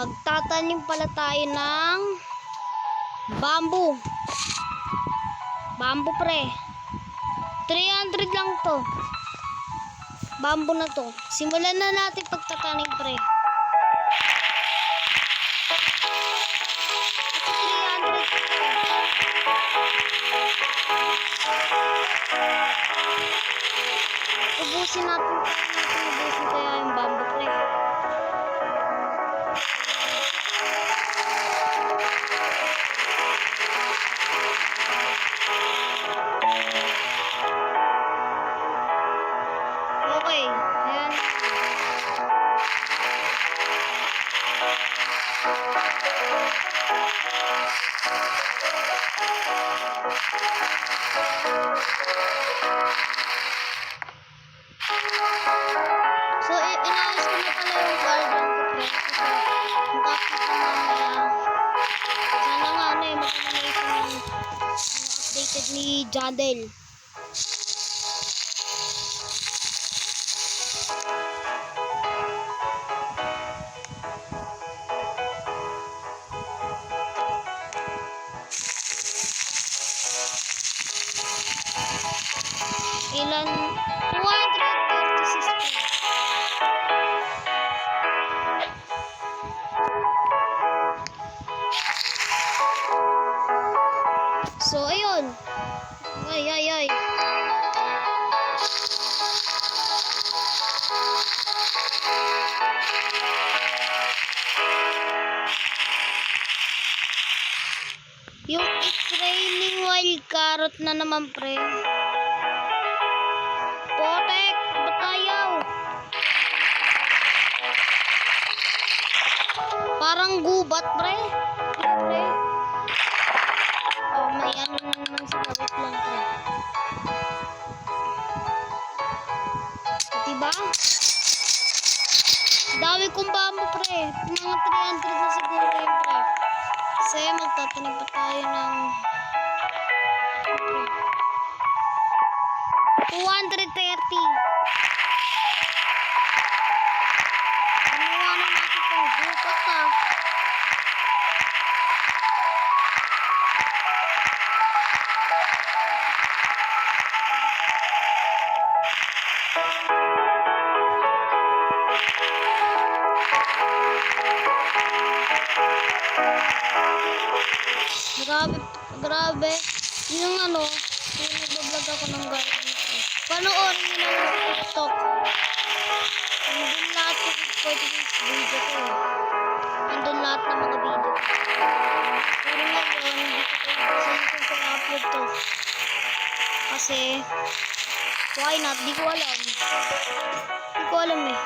Magtatanim pala tayo ng bamboo. Bamboo pre. 300 lang to. Bamboo na to. Simulan na natin pagtatanim pre. Ito 300 Ubusin natin. Natin Okay. Ayan. So, inaayos ko na pala yung garden ko, pre. Kasi, na mamaya. Sana nga, ano eh, maganda na yung ano, updated ni Jadel. Ilan? 236 pre. So, ayun. Ay, ay, ay. Yung it's raining wild carrot na naman, pre. Parang gubat, pre. Pre. Oh, may ano na naman sa kapit lang, pre. Diba? Dami kong bamboo, pre. Mga 300 na siguro yun, pre. Kasi magtatanim pa tayo ng... 230. Ginawa na natin itong gubat, ah. Grabe, grabe. Yung ano, yung nagbablog ako ng garden. Panoorin nyo naman sa TikTok. Andun lahat yung pwede yung video ko. eh. Andun lahat ng mga video. Pero ngayon, hindi ko saan upload to. Kasi, why not? Di ko alam. Di ko alam eh.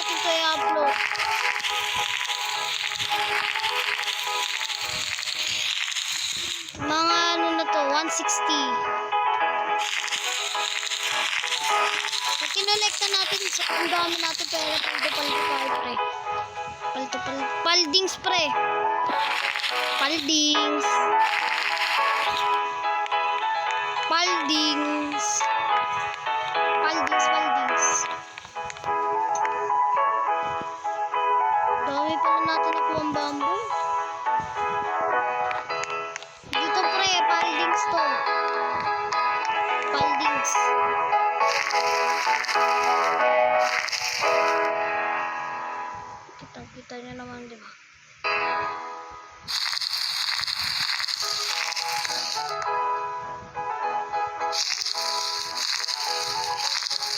Natin ito i-upload. Mga ano na to, 160. Pag kinolekta natin, sa ang dami natin pera, paldo paldo paldo pre. Paldo paldo, paldings pre. Paldings. Paldings,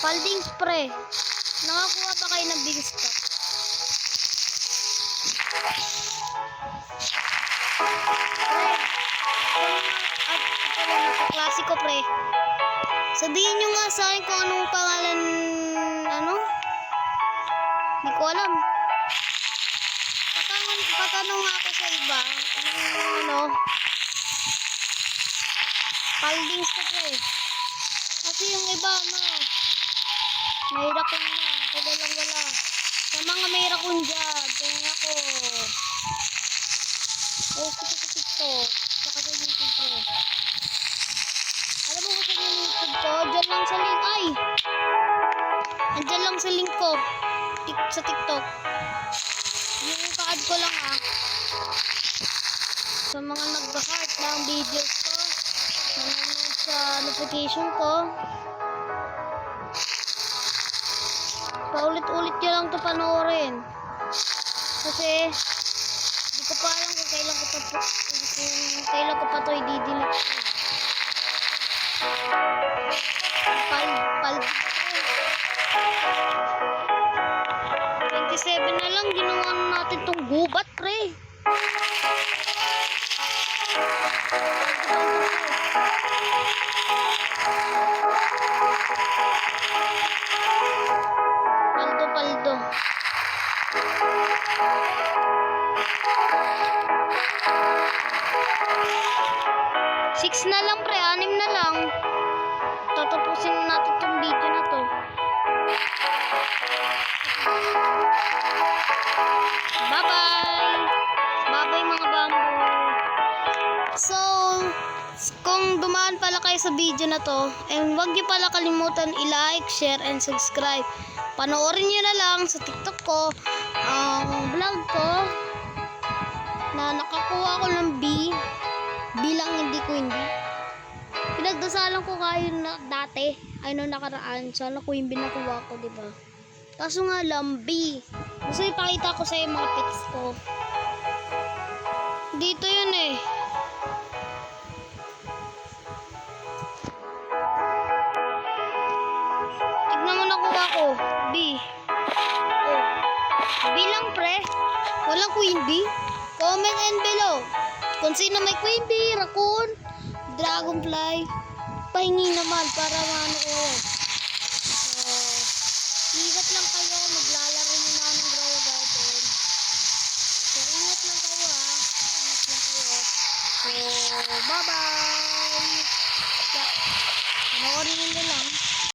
Paldings pre. Nakakuha ba kayo ng big stock? Klasiko pre. Sabihin nyo nga sa akin kung anong pangalan, ano? Hindi ko alam. Patanong, patanong ako sa iba. Anong, ano? Paldings ko pre. Kasi yung iba, ano, may rakon na. Ako walang wala. Sa mga may rakon dyan, tingnan ako. Oh, kita sa TikTok. to. Saka sa YouTube ko. Alam mo kung yung YouTube ko? Diyan lang sa link. Ay! Andyan lang sa link ko. Tik sa TikTok. Yung ka-add ko lang ah. Sa mga nag-heart ng videos ko. Nanonood sa notification ko. To panoorin. Kasi, di ko pa alam kung kailan ko pa kung kailan ko pa to i-delete. 6 na lang pre, 6 na lang. Tatapusin natin tong video na to. Bye-bye! Bye-bye mga bamboo. So, kung dumaan pala kayo sa video na to, and wag niyo pala kalimutan i-like, share, and subscribe. Panoorin niyo na lang sa TikTok ko, ang um, vlog ko, na nakakuha ko ng B bilang hindi ko hindi. Pinagdasalan ko kayo na dati, ay nung nakaraan, sana ko yung binakuha ko, di ba? Kaso nga B. Gusto ipakita ko sa mga pics ko. Dito yun eh. Tignan mo nakuha ko. B. Oh. B lang pre. Walang queen bee. Comment and below. Kung sino may bee, raccoon, dragonfly, pahingi naman para maano ko. So, ingat lang kayo. Maglalaro nyo na ng Grow Garden. So, ingat lang kayo ha. Ingat lang kayo. So, bye-bye. Yeah. Panoorin nyo lang.